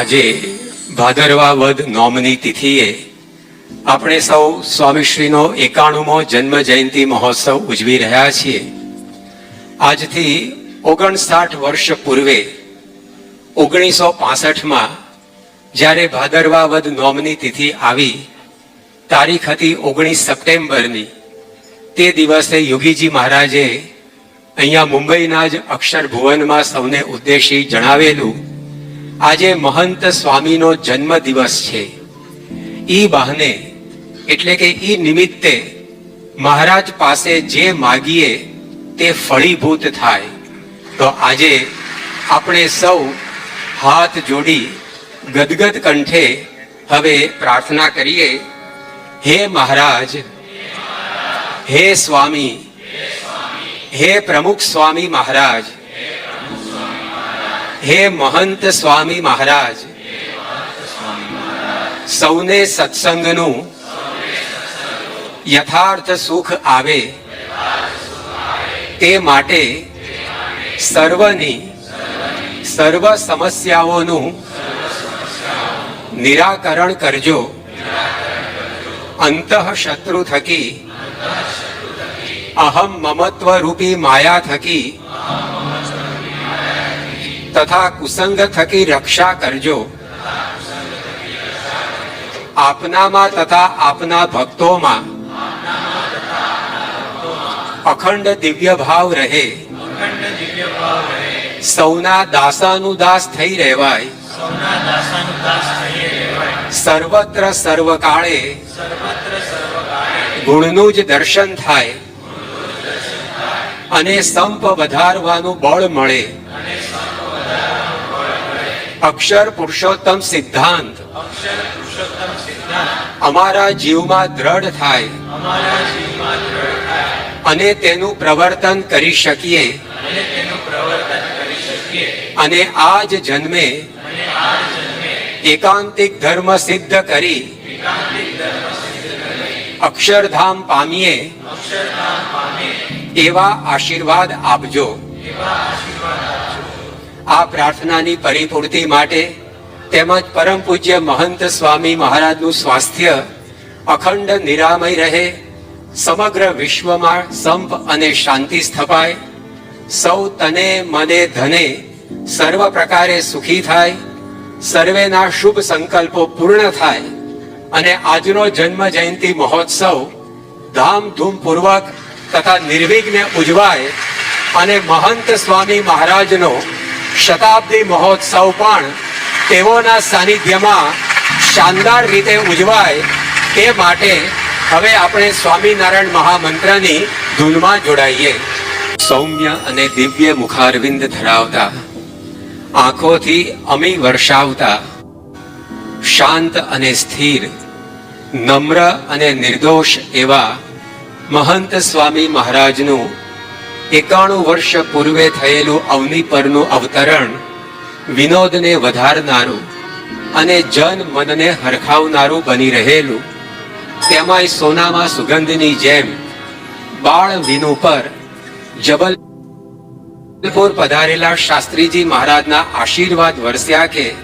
આજે ભાદરવા વદ નોમની તિથિએ આપણે સૌ સ્વામીશ્રીનો એકાણુમો જન્મ જયંતિ મહોત્સવ ઉજવી રહ્યા છીએ. આજથી ઓગણસાઠ વર્ષ પૂર્વે ઓગણીસો પાસઠમાં જ્યારે ભાદરવા વદ નોમની તિથિ આવી, તારીખ હતી ઓગણીસ સપ્ટેમ્બરની. તે દિવસે યોગીજી મહારાજે અહીંયા મુંબઈના જ અક્ષર ભુવનમાં સૌને ઉદ્દેશી જણાવેલું આજે મહંત સ્વામીનો જન્મ દિવસ છે. ઈ બહાને, એટલે કે ઈ નિમિત્તે મહારાજ પાસે જે માગીએ તે ફળીભૂત થાય. તો આજે આપણે સૌ હાથ જોડી ગદગદ કંઠે હવે પ્રાર્થના કરીએ. હે મહારાજ, હે સ્વામી, હે પ્રમુખ સ્વામી મહારાજ હે મહંત સ્વામી મહારાજ. સૌને સત્સંગનું યથાર્થ સુખ આવે. તે માટે સર્વની સર્વ સમસ્યાઓનું નિરાકરણ કરજો. અંત શત્રુ થકી. અહમ મમત્વ રૂપી માયા થકી. તથા કુસંગ થકી રક્ષા કરજો આપનામાં તથા આપના ભક્તોમાં અખંડ દિવ્ય ભાવ રહે સૌના દાસાનુદાસ થઈ રહેવાય સર્વત્ર સર્વકાળે ગુણનું જ દર્શન થાય અને સંપ વધારવાનું બળ મળે અક્ષર પુરુષોત્તમ સિદ્ધાંત. અમારા જીવમાં દ્રઢ થાય. અને તેનું પ્રવર્તન કરી શકીએ. અને આ જ જન્મે એકાંતિક ધર્મ સિદ્ધ કરી. અક્ષરધામ પામીએ. એવા આશીર્વાદ આપજો. આ પ્રાર્થનાની પરિપૂર્તિ માટે તેમજ પરમ પૂજ્ય મહંત સ્વામી મહારાજનું સ્વાસ્થ્ય અખંડ નિરામય રહે, સમગ્ર વિશ્વમાં સંપ અને શાંતિ સ્થપાય, સૌ તને મને ધને, સર્વ પ્રકારે સુખી થાય, સર્વેના શુભ સંકલ્પો પૂર્ણ થાય, અને આજનો જન્મ જયંતિ મહોત્સવ ધામધૂમ પૂર્વક તથા નિર્વિઘ્ને ઉજવાય અને મહંત સ્વામી મહારાજનો શતાબ્દી મહોત્સવ પણ તેઓના સાનિધ્યમાં શાનદાર રીતે ઉજવાય તે માટે હવે આપણે સ્વામિનારાયણ મહામંત્રની ધૂનમાં જોડાઈએ. સૌમ્ય અને દિવ્ય મુખારવિંદ ધરાવતા, આંખોથી અમી વર્ષાવતા, શાંત અને સ્થિર, નમ્ર અને નિર્દોષ એવા મહંત સ્વામી મહારાજનું એકાણું વર્ષ પૂર્વે થયેલું અવની પરનું અવતરણ વિનોદને વધારનારું અને જન મનને હરખાવનારું બની રહેલું. તેમાંય સોનામાં સુગંધની જેમ બાળ વિનુ પર જબલપુર પધારેલા શાસ્ત્રીજી મહારાજના આશીર્વાદ વરસ્યા કે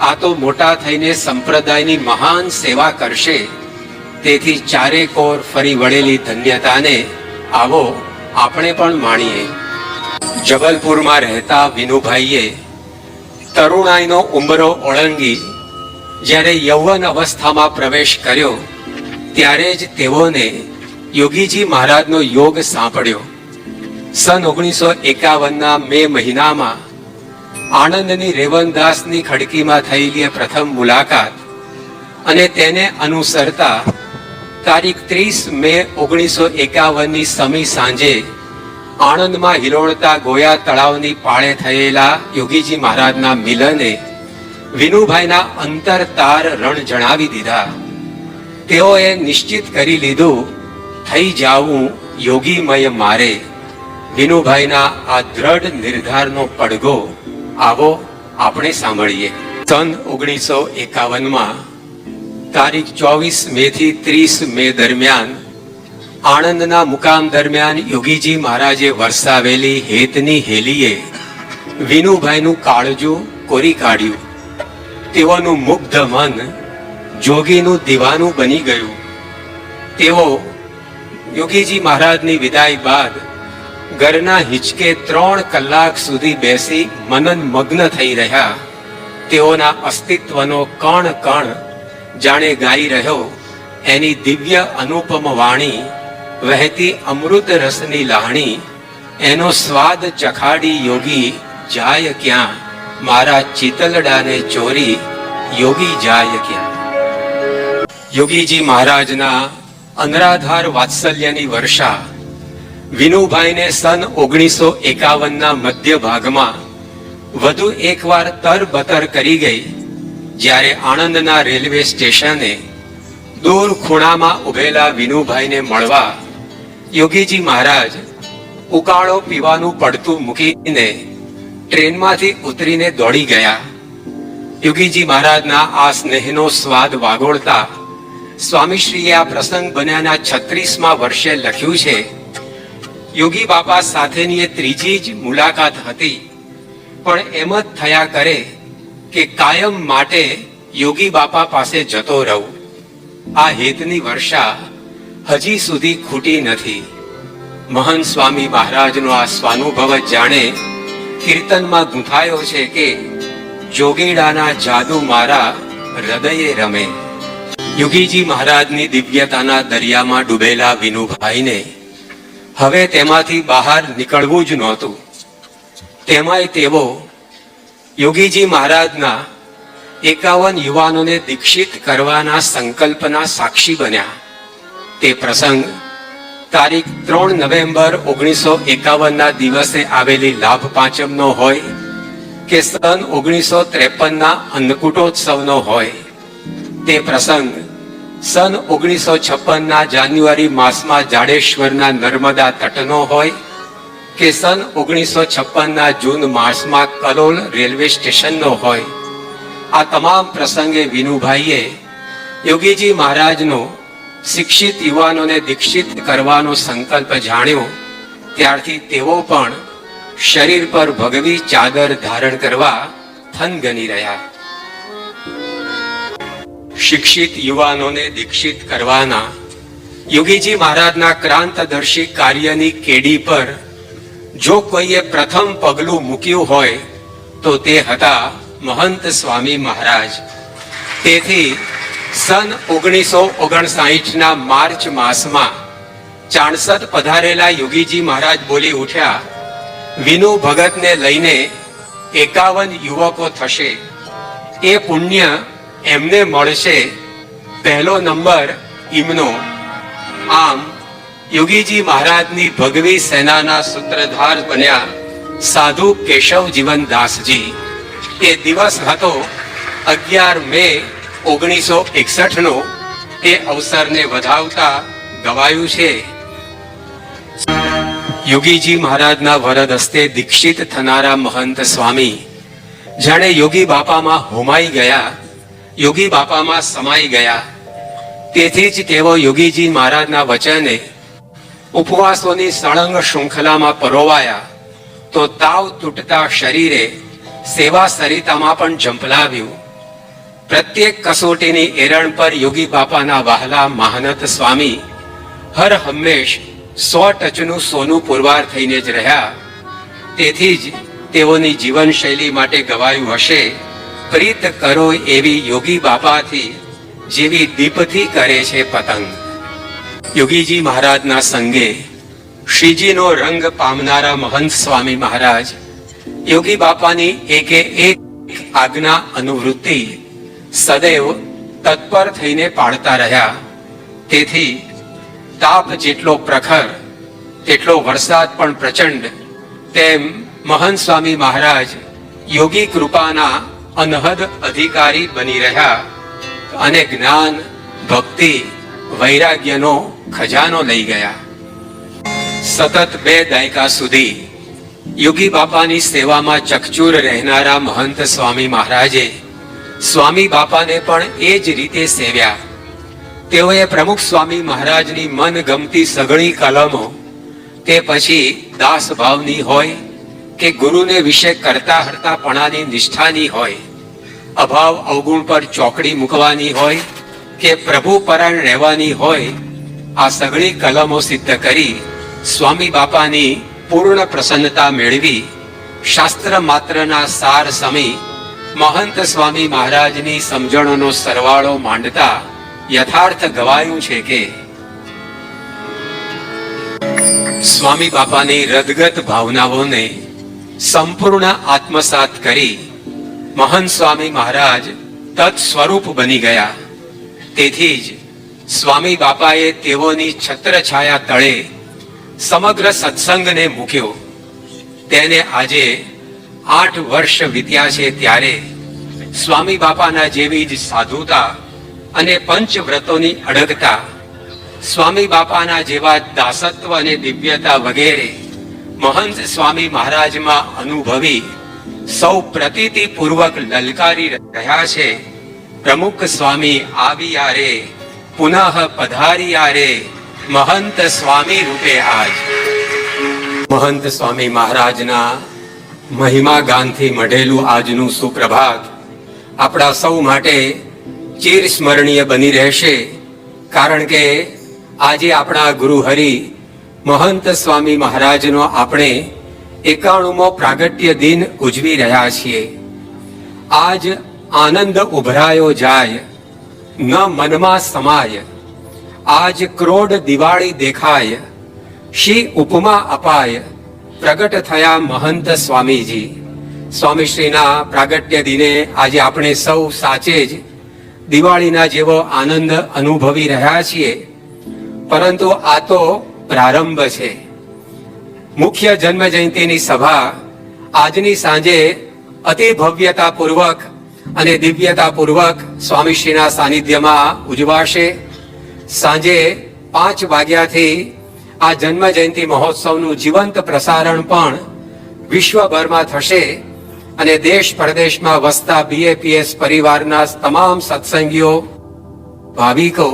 આ તો મોટા થઈને સંપ્રદાયની મહાન સેવા કરશે. તેથી ચારે કોર ફરી વળેલી ધન્યતાને આવો આપણે પણ માણીએ. જબલપુરમાં રહેતા વિનુભાઈએ તરુણાઈનો ઉંબરો ઓળંગી જ્યારે યૌવન અવસ્થામાં પ્રવેશ કર્યો, ત્યારે જ તેઓને યોગીજી મહારાજનો યોગ સાંભળ્યો. સન ઓગણીસો એકાવનના મે મહિનામાં આણંદની રેવનદાસની ખડકીમાં થયેલી પ્રથમ મુલાકાત અને તેને અનુસરતા તારીખ ત્રીસ મે ઓગણીસો એકાવનની સમી સાંજે આણંદમાં હિલોળતા ગોયા તળાવની પાળે થયેલા યોગીજી મહારાજના મિલને વિનુભાઈના અંતર તાર રણ જણાવી દીધા. તેઓએ નિશ્ચિત કરી લીધું, થઈ જાવું યોગીમય મારે. વિનુભાઈના આ દ્રઢ નિર્ધારનો પડઘો આવો આપણે સાંભળીએ. સન ઓગણીસો એકાવનમાં તારીખ ચોવીસ મે થી ત્રીસ મે દરમિયાન આણંદના મુકામ દરમિયાન યોગીજી મહારાજે વરસાવેલી હેતની હેલીએ વિનુભાઈનું કાળજું કોરી કાઢ્યું. તેઓનું મુગ્ધ મન જોગીનું દીવાનું બની ગયું. તેઓ યોગીજી મહારાજની વિદાય બાદ ઘરના હિંચકે ત્રણ કલાક સુધી બેસી મનન મગ્ન થઈ રહ્યા. તેઓના અસ્તિત્વનો કણ કણ જાણે ગાઈ રહ્યો, એની દિવ્ય અનુપમ વાણી, વહેતી અમૃત રસની લાહણી, એનો સ્વાદ ચખાડી યોગી, જાય ક્યાં? મારા ચિતલડાને ચોરી, યોગી જાય ક્યાં? યોગીજી મહારાજના અનરાધાર વાત્સલ્યની વર્ષા, વિનુભાઈને સન ઓગણીસો એકાવનના મધ્ય ભાગમાં વધુ એકવાર તરબતર કરી ગઈ. જ્યારે આણંદના રેલવે સ્ટેશને દૂર ખૂણામાં ઉભેલા વિનુભાઈને મળવા યોગીજી મહારાજ ઉકાળો પીવાનું પડતું મૂકીને ટ્રેનમાંથી ઉતરીને દોડી ગયા. યોગીજી મહારાજના આ સ્નેહનો સ્વાદ વાગોળતા સ્વામીશ્રીએ આ પ્રસંગ બન્યાના છત્રીસમાં વર્ષે લખ્યું છે, યોગી બાપા સાથેની એ ત્રીજી જ મુલાકાત હતી, પણ એમ જ થયા કરે કે કાયમ માટે યોગી બાપા પાસે જતો રહું. આ હેતની વર્ષા હજી સુધી ખૂટી નથી. મહન સ્વામી મહારાજનો આ સ્વાનુભવ જાણે કીર્તનમાં ગૂંથાયો છે કે જોગીડાના જાદુ મારા હૃદયે રમે. યુગીજી મહારાજની દિવ્યતાના દરિયામાં ડૂબેલા વિનુભાઈને હવે તેમાંથી બહાર નીકળવું જ નહોતું. તેમાંય તેઓ યોગીજી મહારાજના એકાવન યુવાનોને દીક્ષિત કરવાના સંકલ્પના સાક્ષી બન્યા. તે પ્રસંગ તારીખ ત્રણ નવેમ્બર ઓગણીસો એકાવનના દિવસે આવેલી લાભ પાંચમનો હોય કે સન ઓગણીસો ત્રેપનના અન્નકૂટોત્સવનો હોય. તે પ્રસંગ સન ઓગણીસો છપ્પનના જાન્યુઆરી માસમાં જાડેશ્વરના નર્મદા તટનો હોય કે સન ઓગણીસો છપ્પનના જૂન માસમાં કલોલ રેલવે સ્ટેશનનો હોય. આ તમામ પ્રસંગે વિનુભાઈએ યોગીજી મહારાજનો શિક્ષિત યુવાનોને દીક્ષિત કરવાનો સંકલ્પ જાણ્યો. ત્યારથી તેઓ પણ શરીર પર ભગવી ચાદર ધારણ કરવા થનગની રહ્યા. શિક્ષિત યુવાનોને દીક્ષિત કરવાના યોગીજી મહારાજના ક્રાંતદર્શી કાર્યની કેડી પર જો કોઈએ પ્રથમ પગલું મૂક્યું હોય, તો તે હતા મહંત સ્વામી મહારાજ. તેથી સન ઓગણીસો ઓગણસાઠના માર્ચ માસમાં ચાણસદ પધારેલા યોગીજી મહારાજ બોલી ઉઠ્યા, વિનુ ભગતને લઈને એકાવન યુવકો થશે. એ પુણ્ય એમને મળશે. પહેલો નંબર ઇમનો. આમ યોગીજી મહારાજની ભગવી સેનાના સૂત્રધાર બન્યા સાધુ કેશવ જીવન દાસજી. એ દિવસ હતો અગિયાર મે ઓગણીસો એકસઠ નો એ અવસરને વધાવતા ગવાયું છે. યોગીજી મહારાજના વરદ હસ્તે દીક્ષિત થનારા મહંત સ્વામી. જાણે યોગી બાપામાં હોમાઈ ગયા, યોગી બાપામાં સમાઈ ગયા. તેથી જ તેઓ યોગીજી મહારાજના વચને ઉપવાસોની સળંગ શૃંખલામાં પરોવાયા, તો તાવ તૂટતા શરીરે સેવા સરિતામાં પણ ઝંપલાવ્યું. પ્રત્યેક કસોટીની એરણ પર યોગી બાપાના વહાલા મહાનત સ્વામી હર હંમેશ સો ટચનું સોનું પુરવાર થઈને જ રહ્યા. તેથી જ તેઓની જીવનશૈલી માટે ગવાયું હશે, પ્રીત કરો એવી યોગી બાપાથી, જેવી દીપથી કરે છે પતંગ. યોગીજી મહારાજના સંગે શ્રીજીનો રંગ પામનારા મહંત સ્વામી મહારાજ, યોગી બાપાની એકે એક આજ્ઞા અનુવૃત્તિ સદૈવ તત્પર થઈને પાડતા રહ્યા. તેથી તાપ જેટલો પ્રખર, તેટલો વરસાદ પણ પ્રચંડ, તેમ મહંત સ્વામી મહારાજ યોગી કૃપાના અનહદ અધિકારી બની રહ્યા. અને જ્ઞાન, ભક્તિ વૈરાગ્યનો ખજાનો લઈ ગયા. સતત બે દાયકા સુધી યોગી બાપાની સેવામાં ચકચૂર રહેનારા મહંત સ્વામી મહારાજે સ્વામી બાપાને પણ એ જ રીતે સેવ્યા. તેઓએ પ્રમુખ સ્વામી મહારાજની મન ગમતી સઘળી કલમો, તે પછી દાસ ભાવની હોય કે ગુરુને વિશે કરતા હરતાપણાની નિષ્ઠાની હોય, અભાવ અવગુણ પર ચોકડી મૂકવાની હોય કે પ્રભુ પરાયણ રહેવાની હોય, આ સગળી કલમો સિદ્ધ કરી સ્વામી બાપાની પૂર્ણ પ્રસન્નતા મેળવી શાસ્ત્ર માત્રના સાર સમી મહંત સ્વામી મહારાજની સમજણોનો સરવાળો માંડતા યથાર્થ ગવાયું છે કે સ્વામી બાપાની રદગત ભાવનાઓને સંપૂર્ણ આત્મસાત કરી મહંત સ્વામી મહારાજ તત્ સ્વરૂપ બની ગયા. તેથી જ સ્વામી બાપાએ તેઓની છત્રછાયા તળે સમગ્ર સત્સંગને મૂક્યો. તેને આજે આઠ વર્ષ વીત્યા છે ત્યારે સ્વામી બાપાના જેવી જ સાધુતા અને પંચવ્રતોની અડગતા, સ્વામી બાપાના જેવા દાસત્વ અને દિવ્યતા વગેરે મહંત સ્વામી મહારાજમાં અનુભવી સૌ પ્રતીતિ પૂર્વક લલકારી રહ્યા છે. પ્રમુખ સ્વામી આવી આરે પુનઃ પધારી આરે મહંત સ્વામી રૂપે આજ મહંત સ્વામી મહારાજના મહિમા ગાનથી મઢેલું આજનું સુપ્રભાત આપણા સૌ માટે ચીર સ્મરણીય બની રહેશે, કારણ કે આજે આપણા ગુરુ હરિ મહંત સ્વામી મહારાજનો આપણે એકાણુંમો પ્રાગટ્ય દિન ઉજવી રહ્યા છીએ. આજ આનંદ ઉભરાયો જાય, ન મનમાં સમાય. આજ ક્રોડ દિવાળી દેખાય, શી ઉપમા અપાય? પ્રગટ થયા મહંત સ્વામીજી. સ્વામીશ્રીના પ્રાગટ્ય દિને આજે આપણે સૌ સાચે જ દિવાળીના જેવો આનંદ અનુભવી રહ્યા છીએ. પરંતુ આ તો પ્રારંભ છે. મુખ્ય જન્મ જયંતિની સભા આજની સાંજે અતિ ભવ્યતા પૂર્વક અને દિવ્યતા પૂર્વક સ્વામીશ્રીના સાનિધ્યમાં ઉજવાશે. સાંજે પાંચ વાગ્યાથી આ જન્મ જયંતિ મહોત્સવનું જીવંત પ્રસારણ પણ વિશ્વભરમાં થશે અને દેશ પ્રદેશમાં વસતા બીએપીએસ પરિવારના તમામ સત્સંગીઓ ભાવિકો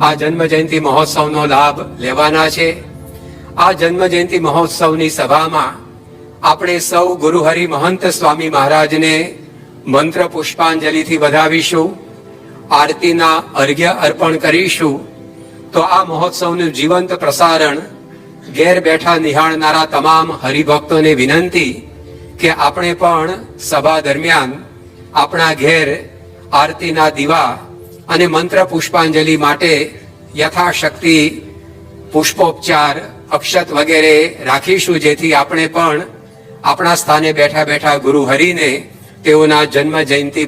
આ જન્મ જયંતિ મહોત્સવનો લાભ લેવાના છે. આ જન્મ જયંતિ મહોત્સવની સભામાં આપણે સૌ ગુરુહરિ મહંત સ્વામી મહારાજને મંત્ર પુષ્પાંજલિથી વધાવીશું, આરતીના અર્ઘ્ય અર્પણ કરીશું, તો આ મહોત્સવનું જીવંત પ્રસારણ ઘેર બેઠા નિહાળનારા તમામ હરિભક્તોને વિનંતી કે આપણે પણ સભા દરમિયાન આપણા ઘેર આરતીના દીવા અને મંત્ર પુષ્પાંજલિ માટે યથાશક્તિ પુષ્પોપચાર, અક્ષત વગેરે રાખીશું, જેથી આપણે પણ આપણા સ્થાને બેઠા બેઠા ગુરુ હરિને તેઓના જન્મ જયંતિ